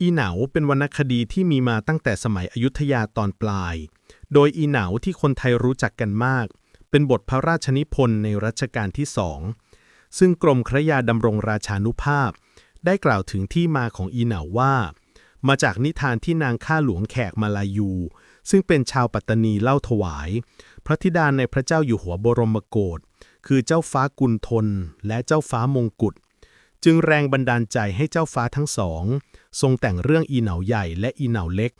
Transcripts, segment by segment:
อีเหนาเป็นวรรณคดีที่มีมาตั้งแต่สมัยอยุธยาตอนปลาย โดยอีเหนาที่คนไทยรู้จักกันมาก เป็นบทพระราชนิพนธ์ในรัชกาลที่สอง ซึ่งกรมคระยาดำรงราชานุภาพ ได้กล่าวถึงที่มาของอีเหนาว่า มาจากนิทานที่นางข้าหลวงแขกมาลายู ซึ่งเป็นชาวปัตตานีเล่าถวาย พระธิดาในพระเจ้าอยู่หัวบรมโกศคือเจ้าฟ้ากุลทนและเจ้าฟ้ามงกุฎจึงแรงบันดาลใจให้เจ้าฟ้าทั้งสอง ทรงแต่งเรื่องอีเหนาใหญ่และอีเหนาเล็ก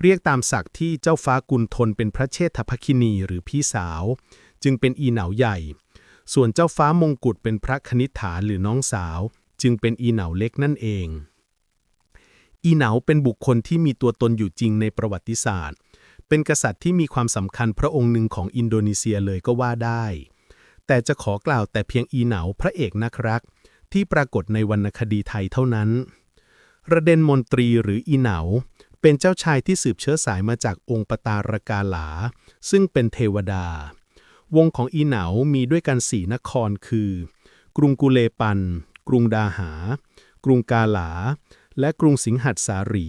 เรียกตามศักดิ์ที่เจ้าฟ้ากุลทนเป็นพระเชษฐภคินีหรือพี่สาว จึงเป็นอีเหนาใหญ่ ส่วนเจ้าฟ้ามงกุฎเป็นพระคณิษฐานหรือน้องสาว จึงเป็นอีเหนาเล็กนั่นเอง อีเหนาเป็นบุคคลที่มีตัวตนอยู่จริงในประวัติศาสตร์ เป็นกษัตริย์ที่มีความสำคัญพระองค์หนึ่งของอินโดนีเซียเลยก็ว่าได้ แต่จะขอกล่าวแต่เพียงอีเหนาพระเอกนักรักที่ปรากฏในวรรณคดีไทยเท่านั้น ระเด็นมนตรีหรืออีเหนา เป็นเจ้าชายที่สืบเชื้อสายมาจากองค์ปตารกาหลา ซึ่งเป็นเทวดา วงของอีเหนามีด้วยกันสี่นครคือ กรุงกุเลปัน กรุงดาหา กรุงกาหลา และกรุงสิงหัดสารี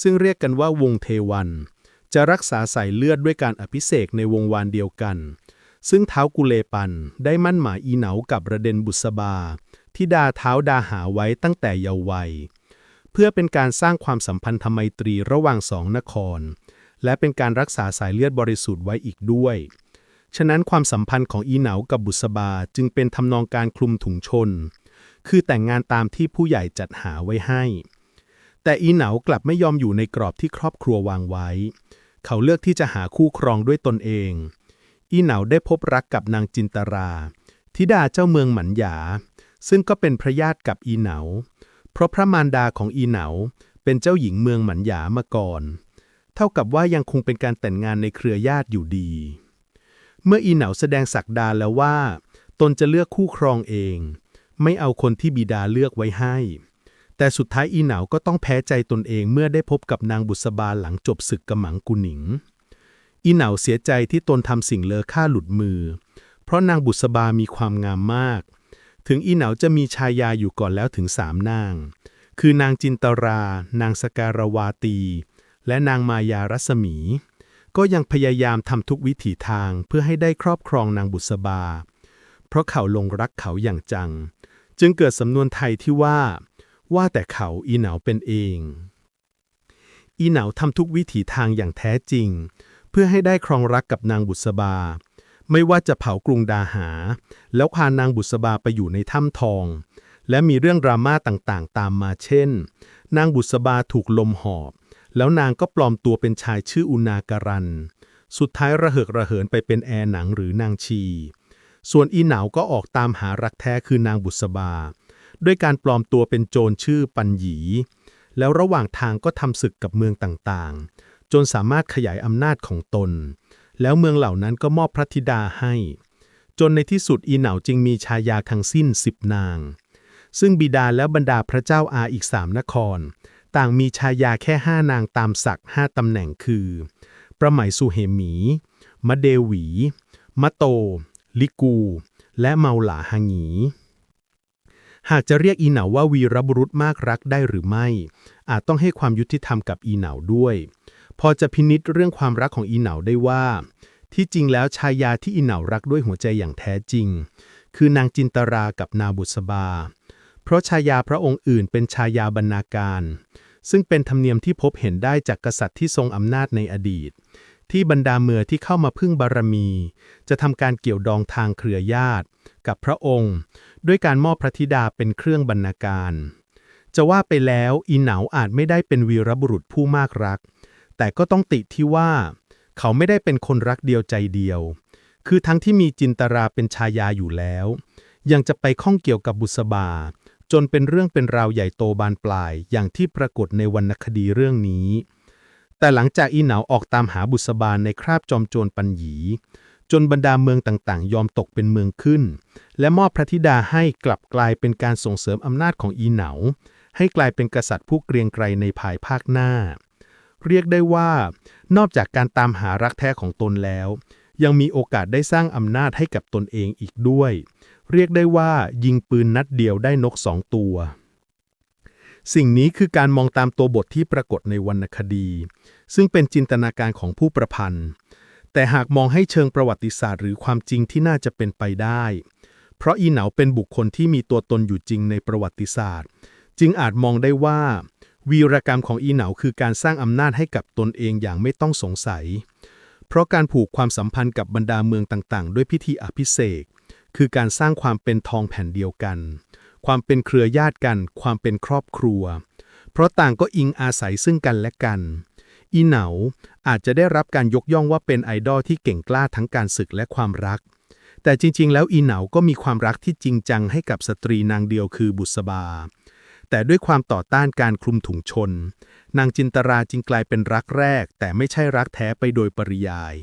ซึ่งเรียกกันว่าวงเทวัน จะรักษาสายเลือดด้วยการอภิเษกในวงวานเดียวกัน ซึ่งเท้ากุเลปันได้มั่นหมายอีเหนากับระเด็นบุษบาที่ดาเท้าดาหาไว้ตั้งแต่เยาว์วัย เพื่อเป็นการสร้างความสัมพันธไมตรีระหว่างสองนคร และเป็นการรักษาสายเลือดบริสุทธิ์ไว้อีกด้วย ฉะนั้นความสัมพันธ์ของอีเหนากับบุษบาจึงเป็นทำนองการคลุมถุงชน คือแต่งงานตามที่ผู้ใหญ่จัดหาไว้ให้ แต่อีเหนากลับไม่ยอมอยู่ในกรอบที่ครอบครัววางไว้ เขาเลือกที่จะหาคู่ครองด้วยตนเอง อีเหนาได้พบรักกับนางจินตรา ธิดาเจ้าเมืองหมันหยา ซึ่งก็เป็นพระญาติกับอีเหนา เพราะพระมารดาของอีเหนาเป็นเจ้าหญิงเมืองหมันหยามาก่อน เท่ากับว่ายังคงเป็นการแต่งงานในเครือญาติอยู่ดี เมื่ออีเหนาแสดงศักดาแล้วว่า ตนจะเลือกคู่ครองเอง ไม่เอาคนที่บิดาเลือกไว้ให้ แต่สุดท้ายอีเหนาก็ต้องแพ้ใจตนเองเมื่อได้พบกับนางบุษบาหลังจบศึกกำมังกุหนิง อีเหนาเสียใจที่ตนทำสิ่งเลอค่าหลุดมือ เพราะนางบุษบามีความงามมาก ถึงอีเหนาจะมีชายาอยู่ก่อนแล้วถึงสามนาง คือนางจินตรา นางสการวาตี และนางมายารัศมี ก็ยังพยายามทำทุกวิถีทางเพื่อให้ได้ครอบครองนางบุษบา เพราะเขาลงรักเขาอย่างจัง จึงเกิดสำนวนไทยที่ว่า ว่าแต่เขาอีเหนาเป็นเอง อีเหนาทำทุกวิถีทางอย่างแท้จริง เพื่อให้ได้ครองรักกับนางบุษบา ไม่ว่าจะเผากรุงดาหา แล้วพานางบุษบาไปอยู่ในถ้ำทอง และมีเรื่องดราม่าต่างๆ ตามมาเช่น นางบุษบาถูกลมหอบ แล้วนางก็ปลอมตัวเป็นชายชื่ออุณาการัน สุดท้ายระเหิกระเหินไปเป็นแอร์หนังหรือนางชี ส่วนอีเหนาวก็ออกตามหารักแท้คือนางบุษบา ด้วยการปลอมตัวเป็นโจรชื่อปัญหยี แล้วระหว่างทางก็ทำศึกกับเมืองต่างๆ จนสามารถขยายอำนาจของตน แล้วเมืองเหล่านั้นก็มอบพระธิดาให้ จนในที่สุดอีเหนาจึงมีชายาทั้งสิ้นสิบนาง ซึ่งบิดาและบรรดาพระเจ้าอาอีกสามนคร ต่างมีชายาแค่ห้านางตามศักดิ์ห้าตำแหน่งคือ ประไหมสุเหมี มะเดวี มะโต ลิกู และเมาหลาหางีหากจะเรียกอีเหนาว่าวีรบุรุษมากรักได้หรือไม่ อาจต้องให้ความยุติธรรมกับอีเหนาด้วย พอจะพินิษเรื่องความรักของอีเหนาได้ว่า ที่จริงแล้วชายาที่อีเหนารักด้วยหัวใจอย่างแท้จริง คือนางจินตรากับนาบุษบา เพราะชายาพระองค์อื่นเป็นชายาบรรณาการ ซึ่งเป็นธรรมเนียมที่พบเห็นได้จากกษัตริย์ที่ทรงอำนาจในอดีต ที่บรรดาเมือที่เข้ามาพึ่งบารมี จะทำการเกี่ยวดองทางเครือญาติ กับพระองค์ ด้วยการมอบพระธิดาเป็นเครื่องบรรณาการ จะว่าไปแล้วอีเหนาอาจไม่ได้เป็นวีรบุรุษผู้มากรัก แต่ก็ต้องติที่ว่า เขาไม่ได้เป็นคนรักเดียวใจเดียว คือทั้งที่มีจินตราเป็นชายาอยู่แล้ว ยังจะไปข้องเกี่ยวกับบุษบา จนเป็นเรื่องเป็นราวใหญ่โตบานปลายอย่างที่ปรากฏในวรรณคดีเรื่องนี้ แต่หลังจากอีเหนาออกตามหาบุษบาในคราบจอมโจรปัญหยีจนบรรดาเมืองต่างๆ ยอมตกเป็นเมืองขึ้น และมอบพระธิดาให้กลับกลายเป็นการส่งเสริมอำนาจของอีเหนา ให้กลายเป็นกษัตริย์ผู้เกรียงไกรในภายภาคหน้า เรียกได้ว่า นอกจากการตามหารักแท้ของตนแล้ว ยังมีโอกาสได้สร้างอำนาจให้กับตนเองอีกด้วย เรียกได้ว่า ยิงปืนนัดเดียวได้นกสองตัว สิ่งนี้คือการมองตามตัวบทที่ปรากฏในวรรณคดี ซึ่งเป็นจินตนาการของผู้ประพันธ์ แต่หากมองให้เชิงประวัติศาสตร์หรือความจริงที่น่าจะเป็นไปได้ เพราะอีเหนาเป็นบุคคลที่มีตัวตนอยู่จริงในประวัติศาสตร์ จึงอาจมองได้ว่า วีรกรรมของอีเหนาคือการสร้างอำนาจให้กับตนเองอย่างไม่ต้องสงสัย เพราะการผูกความสัมพันธ์กับบรรดาเมืองต่างๆ ด้วยพิธีอภิเษกคือการสร้างความเป็นทองแผ่นเดียวกัน ความเป็นเครือญาติกัน ความเป็นครอบครัว เพราะต่างก็อิงอาศัยซึ่งกันและกัน อีเหนาอาจจะได้รับการยกย่องว่าเป็นไอดอลที่เก่งกล้าทั้งการศึกและความรัก แต่จริง ๆ แล้วอีเหนาก็มีความรักที่จริงจังให้กับสตรีนางเดียวคือบุษบา แต่ด้วยความต่อต้านการคลุมถุงชน นางจินตราจึงกลายเป็นรักแรก แต่ไม่ใช่รักแท้ไปโดยปริยาย